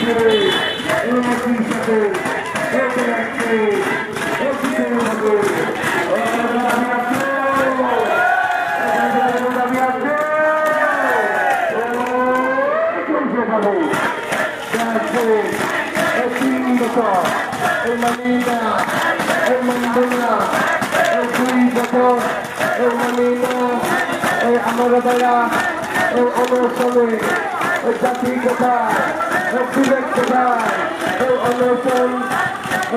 হিসেবে একই সাথে একে রাখতে একই হবে দাবি আছে চলছে ভালো যাচ্ছে একই বছর এই মানিনা এই মন্দনা এই দুই বছর এই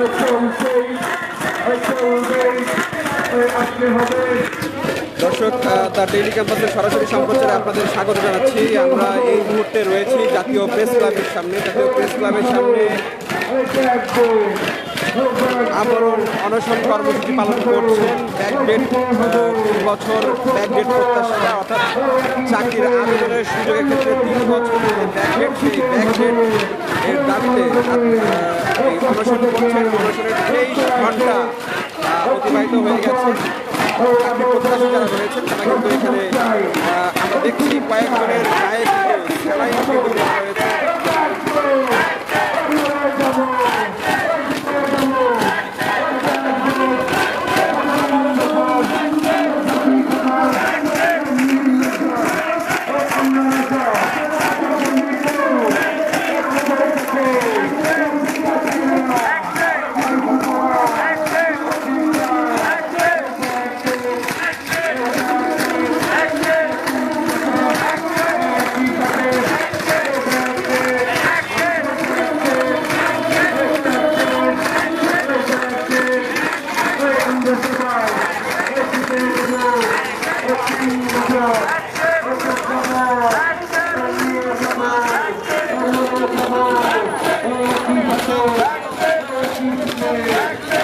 এই চলছে এই চলবে এই আসতে হবে দর্শক তার ডেইলি ক্যাম্পাসের সরাসরি সম্প্রচারে আপনাদের স্বাগত জানাচ্ছি। আমরা এই মুহূর্তে রয়েছি জাতীয় প্রেস ক্লাবের সামনে। জাতীয় প্রেস ক্লাবের সামনে আমরণ অনশন কর্মসূচি পালন করছেন ব্যাকডেট বছর ব্যাকডেট প্রত্যাশা অর্থাৎ চাকরির আবেদনের সুযোগের ক্ষেত্রে তিন বছর ব্যাকডেট সেই ব্যাকডেট এর দাবিতে অনশন করছেন। অনশনের তেইশ ঘণ্টা অতিবাহিত হয়ে গেছে। চাকরি প্রত্যাশী যারা রয়েছেন, তারা কিন্তু এখানে আমরা দেখছি কয়েকজনের গায়ে কিন্তু সেলাই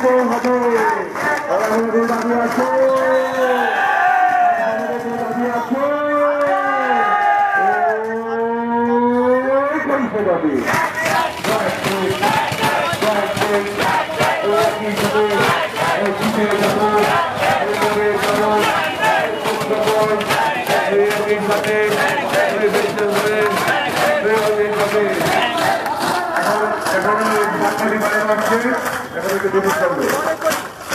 কিন্তু দেওয়া হয়েছে মনে করি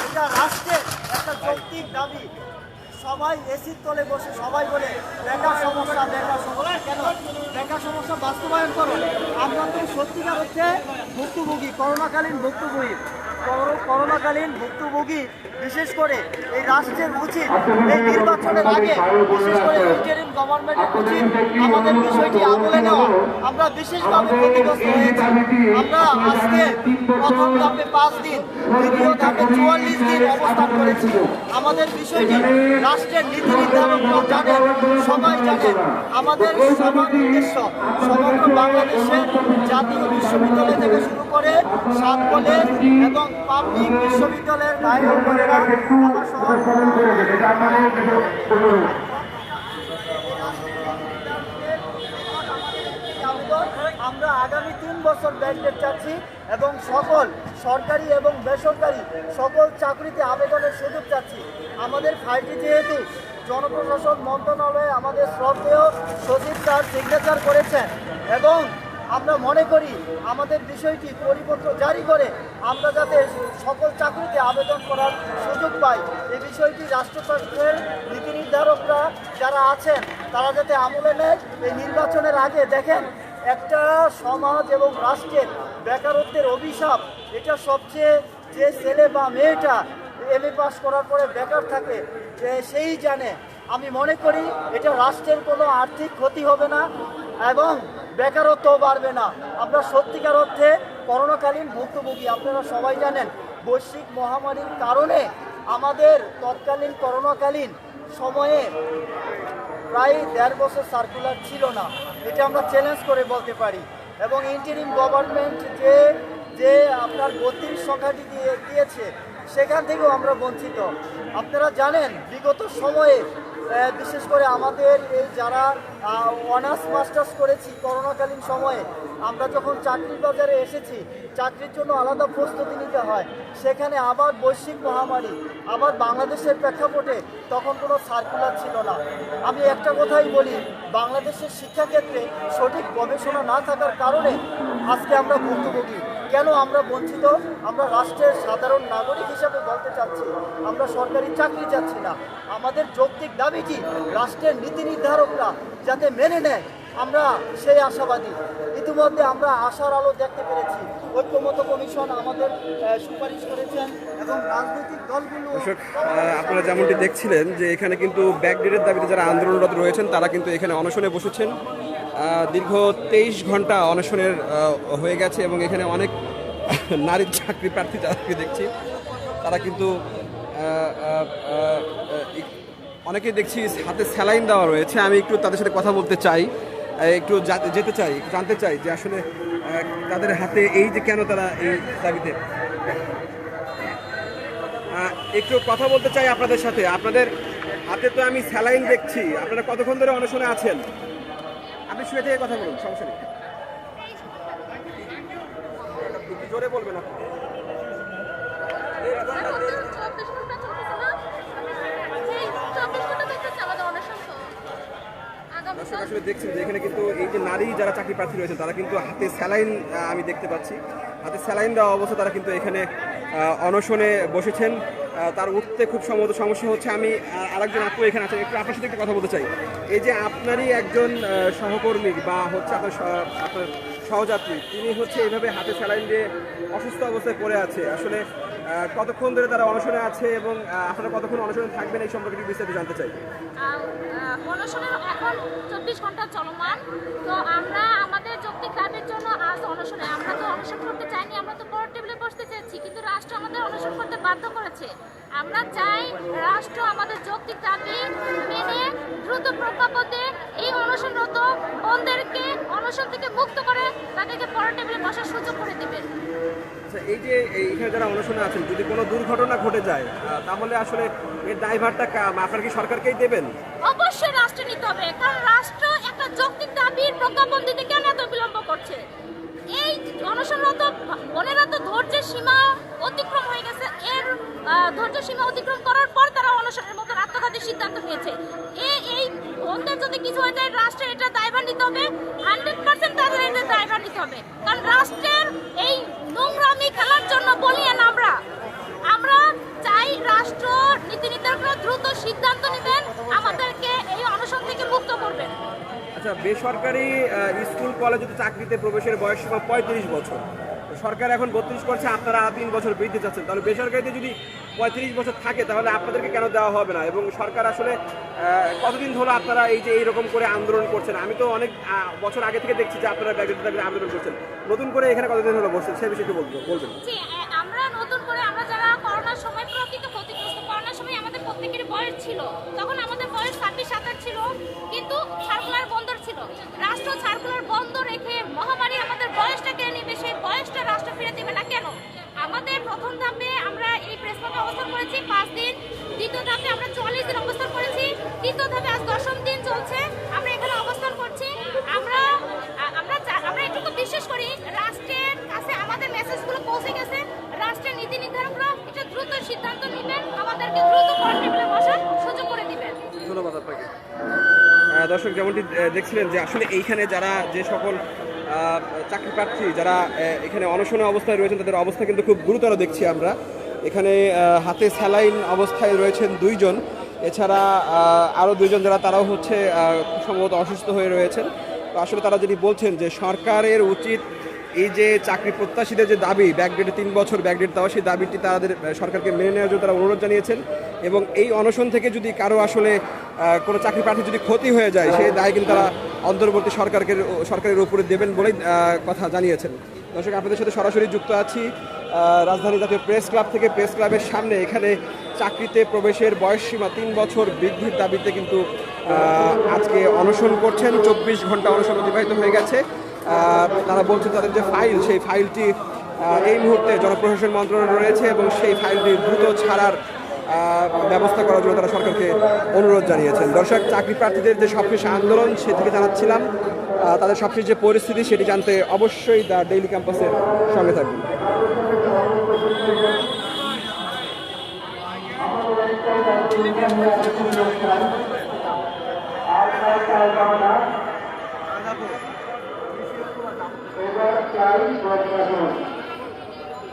এটা রাষ্ট্রের একটা যৌক্তিক দাবি সবাই এসির তলে বসে সবাই বলে বেকার সমস্যা বেকার সমস্যা বাস্তবায়ন করো আমরা তো হচ্ছে ভুক্তভোগী করোনাকালীন ভুক্তভোগী করোনাকালীন ভুক্তভোগী, বিশেষ করে এই রাষ্ট্রের উচিত এই নির্বাচনের আগে, বিশেষ করে ইন্টারিম গভর্নমেন্টের উচিত আমাদের বিষয়টি আমলে নেওয়া। আমরা বিশেষভাবে ক্ষতিগ্রস্ত হয়েছি। আমরা আজকে প্রথম ধাপে পাঁচ দিন, দ্বিতীয় ধাপে চুয়াল্লিশ দিন অবস্থান করেছি। আমাদের বিষয়টি রাষ্ট্রের নীতি নির্ধারকরা জানেন সবাই জানেন আমাদের সবার উদ্দেশ্য সমগ্র বাংলাদেশের জাতীয় বিশ্ববিদ্যালয় থেকে শুরু করে সাত কলেজ এবং পাবলিক বিশ্ববিদ্যালয়ের বাইরের কলেরা আমার আগামী তিন বছর ব্যান্ডেড চাচ্ছি এবং সকল সরকারি এবং বেসরকারি সকল চাকরিতে আবেদনের সুযোগ চাচ্ছি। আমাদের ফাইলটি যেহেতু জনপ্রশাসন মন্ত্রণালয়ে আমাদের শ্রদ্ধেয় সচিব স্যার সিগনেচার করেছেন এবং আমরা মনে করি আমাদের বিষয়টি পরিপত্র জারি করে আমরা যাতে সকল চাকরিতে আবেদন করার সুযোগ পাই। এই বিষয়টি রাষ্ট্র সরকারের নীতি নির্ধারকরা যারা আছেন, তারা যাতে আমলে নেয়। এই নির্বাচনের আগে দেখেন, একটা সমাজ এবং রাষ্ট্রের বেকারত্বের অভিশাপ, এটা সবচেয়ে যে ছেলে বা মেয়েটা এম এ পাস করার পরে বেকার থাকে, যে সেই জানে। আমি মনে করি এটা রাষ্ট্রের কোনো আর্থিক ক্ষতি হবে না এবং বেকারত্ব বাড়বে না। আমরা সত্যিকার অর্থে করোনাকালীন ভুক্তভোগী, আপনারা সবাই জানেন, বৈশ্বিক মহামারীর কারণে আমাদের তৎকালীন করোনাকালীন সময়ে প্রায় দেড় বছর সার্কুলার ছিল না। এটা আমরা চ্যালেঞ্জ করে বলতে পারি। এবং ইন্টারিম গভর্নমেন্ট যে যে আপনার বত্রিশ সংখ্যাটি দিয়ে দিয়েছে, সেখান থেকেও আমরা বঞ্চিত। আপনারা জানেন, বিগত সময়ে বিশেষ করে আমাদের এই যারা অনার্স মাস্টার্স করেছি করোনাকালীন সময়ে, আমরা যখন চাকরির বাজারে এসেছি, চাকরির জন্য আলাদা প্রস্তুতি নিতে হয়। সেখানে আবার বৈশ্বিক মহামারী, আবার বাংলাদেশের প্রেক্ষাপটে তখন কোনো সার্কুলার ছিল না। আমি একটা কথাই বলি, বাংলাদেশের শিক্ষাক্ষেত্রে সঠিক গবেষণা না থাকার কারণে আজকে আমরা ভুক্তভোগী। কেন আমরা বঞ্চিত? আমরা রাষ্ট্রের সাধারণ নাগরিক হিসাবে বলতে চাচ্ছি, আমরা সরকারি চাকরি চাচ্ছি না। আমাদের যৌক্তিক দাবি কি? রাষ্ট্রের নীতি নির্ধারকরা যাতে মেনে নেয়, আমরা সেই আশাবাদী। ইতিমধ্যে আমরা আশার আলো দেখতে পেরেছি। ঐক্যমত কমিশন আমাদের সুপারিশ করেছেন এবং রাজনৈতিক দলগুলো আপনারা যেমনটি দেখছিলেন যে এখানে কিন্তু ব্যাকডেটের দাবিতে যারা আন্দোলনরত রয়েছেন, তারা কিন্তু এখানে অনশনে বসেছেন। দীর্ঘ তেইশ ঘণ্টা অনশনের হয়ে গেছে এবং এখানে অনেক নারী চাকরি প্রার্থী যাদেরকে দেখছি, তারা কিন্তু অনেকেই দেখছি হাতে স্যালাইন দেওয়া রয়েছে। আমি একটু তাদের সাথে কথা বলতে চাই একটু যেতে চাই জানতে চাই যে আসলে তাদের হাতে এই যে কেন তারা এই দাবিতে? একটু কথা বলতে চাই আপনাদের সাথে। আপনাদের হাতে তো আমি স্যালাইন দেখছি। আপনারা কতক্ষণ ধরে অনশনে আছেন? আপনি শুয়ে থেকে কথা বলুন সমস্যা নেই। জোরে বলবেন আপনি। আসলে দেখছেন যে এখানে কিন্তু এই যে নারী যারা চাকরি প্রার্থী রয়েছেন তারা কিন্তু হাতে স্যালাইন আমি দেখতে পাচ্ছি। হাতে স্যালাইন দেওয়া অবস্থা তারা কিন্তু এখানে অনশনে বসেছেন। তার উঠতে খুব সম্ভবত সমস্যা হচ্ছে। আমি আরেকজন আপু এখানে আছেন। একটু আপনার সাথে একটা কথা বলতে চাই। এই যে আপনারই একজন সহকর্মী বা হচ্ছে আপনার আপনার সহযাত্রী, তিনি হচ্ছে এইভাবে হাতে স্যালাইন দিয়ে অসুস্থ অবস্থায় পড়ে আছে। আসলে কতক্ষণ ধরে তারা অনশনে আছে এবং আপনারা কতক্ষণ অনশনে থাকবেন এই সম্পর্কে একটু বিস্তারিত জানতে চাই। চব্বিশ ঘণ্টা চলমান। তো আমরা আমাদের যৌক্তিক জন্য আজ অনশনে, আমরা তো করতে চাইনি, আমরা তো বসতে কিন্তু রাষ্ট্র আমাদের অনশন করতে বাধ্য আমরা চাই রাষ্ট্র আমাদের যৌক্তিক দাবি মেনে দ্রুত প্রজ্ঞাপতে এই অনশনরত বোনদেরকে অনশন থেকে মুক্ত করে তাদেরকে বড় টেবিলে বসার সুযোগ করে দেবেন আচ্ছা এই যে এই- এখানে যারা অনশনে আছেন যদি কোনো দুর্ঘটনা ঘটে যায় তাহলে আসলে এর ড্রাইভারটা আপনারা কি সরকারকেই দেবেন? অবশ্যই রাষ্ট্র নিতে হবে কারণ রাষ্ট্র একটা যৌক্তিক দাবির প্রজ্ঞাপন দিতে কেন এত বিলম্ব করছে? এই অনশনরত বোনেরা তো ধৈর্যের সীমা অতিক্রম হয়ে গেছে। এর ধৈর্য সীমা অতিক্রম করার পর তারা অনশনের মতো আত্মঘাতী সিদ্ধান্ত নিয়েছে। এই বোনদের যদি কিছু হয়ে যায়, রাষ্ট্রের এটা দায়ভার নিতে হবে। হান্ড্রেড পার্সেন্ট তাদের এটা দায়ভার নিতে হবে। কারণ রাষ্ট্রের এই নোংরামি খেলার জন্য বলিয়েন আমরা। আমরা চাই রাষ্ট্র নীতি নির্ধারকরা দ্রুত সিদ্ধান্ত নেবেন, আমাদেরকে এই অনশন থেকে মুক্ত করবেন। আচ্ছা বেসরকারি স্কুল, কলেজে চাকরিতে প্রবেশের বয়স সীমা পঁয়ত্রিশ বছর। সরকার এখন বত্রিশ করছে আপনারা তিন বছর বৃদ্ধি চাচ্ছেন। তাহলে বেসরকারিতে যদি পঁয়ত্রিশ বছর থাকে, তাহলে আপনাদেরকে কেন দেওয়া হবে না? এবং সরকার আসলে কতদিন ধরো আপনারা এই যে এইরকম করে আন্দোলন করছেন? আমি তো অনেক বছর আগে থেকে দেখছি যে আপনারা ব্যাগের দাবিতে আন্দোলন করছেন। নতুন করে এখানে কতদিন হলো বসছেন? সে বিষয়ে বলবেন। আমরা নতুন করে, আমরা যারা করোনার সময় প্রকৃত ক্ষতিগ্রস্ত করোনার সময় আমাদের প্রত্যেকের বয়স ছিল। তখন আমাদের বয়স ছাব্বিশ, সাতাশ ছিল। কিন্তু সার্কুলার বন্ধ ছিল। রাষ্ট্র সার্কুলার বন্ধ রেখে মহামারী আমাদের বয়সটা কেড়ে নেবে, সেই বয়সটা রাষ্ট্র ফিরে দেবে না কেন? আমাদের প্রথম ধাপে আমরা এই প্রেস অবস্থান করেছি, পাঁচ দিন। দ্বিতীয় ধাপে আমরা চল্লিশ দিন অবস্থান করেছি। তৃতীয় ধাপে আজ দশম দিন চলছে। আমরা এখানে অবস্থান করছি। আমরা আমরা আমরা এটুকু বিশ্বাস করি, রাষ্ট্রের কাছে আমাদের মেসেজগুলো পৌঁছে গেছে। রাষ্ট্রের নীতি নির্ধারকরা দ্রুত সিদ্ধান্ত নেবেন। আমাদেরকে দ্রুত বসার সুযোগ করে দিবেন। ধন্যবাদ আপনাকে। দর্শক, যেমনটি দেখছিলেন যে আসলে এইখানে যারা যে সকল চাকরি প্রার্থী যারা এখানে অনশনে অবস্থায় রয়েছেন, তাদের অবস্থা কিন্তু খুব গুরুতর দেখছি আমরা। এখানে হাতে স্যালাইন অবস্থায় রয়েছেন দুইজন। এছাড়া আরও দুইজন যারা, তারাও হচ্ছে সম্ভবত অসুস্থ হয়ে রয়েছেন। তো আসলে তারা যেটি বলছেন যে সরকারের উচিত এই যে চাকরি প্রত্যাশীদের যে দাবি ব্যাকডেটে তিন বছর ব্যাকডেট দেওয়া, সেই দাবিটি তাদের সরকারকে মেনে নেওয়ার জন্য তারা অনুরোধ জানিয়েছেন এবং এই অনশন থেকে যদি কারও আসলে কোনো চাকরি প্রার্থী যদি ক্ষতি হয়ে যায়, সেই দায় কিন্তু তারা অন্তর্বর্তী সরকারকে, সরকারের উপরে দেবেন বলেই কথা জানিয়েছেন। দর্শক, আপনাদের সাথে সরাসরি যুক্ত আছি রাজধানী জাতীয় প্রেস ক্লাব থেকে। প্রেস ক্লাবের সামনে এখানে চাকরিতে প্রবেশের বয়সসীমা তিন বছর বৃদ্ধির দাবিতে কিন্তু আজকে অনশন করছেন। চব্বিশ ঘণ্টা অনশন অতিবাহিত হয়ে গেছে। তারা বলছেন তাদের যে ফাইল, সেই ফাইলটি এই মুহূর্তে জনপ্রশাসন মন্ত্রণালয় রয়েছে এবং সেই ফাইলটি দ্রুত ছাড়ার ব্যবস্থা করার জন্য তারা সরকারকে অনুরোধ জানিয়েছেন। দর্শক, চাকরি প্রার্থীদের যে সবশেষ আন্দোলন সে থেকে জানাচ্ছিলাম তাদের সবশেষ যে পরিস্থিতি, সেটি জানতে অবশ্যই দ্য ডেইলি ক্যাম্পাসের সঙ্গে থাকবেন కూడా త్యాగం ప్రోత్సాహం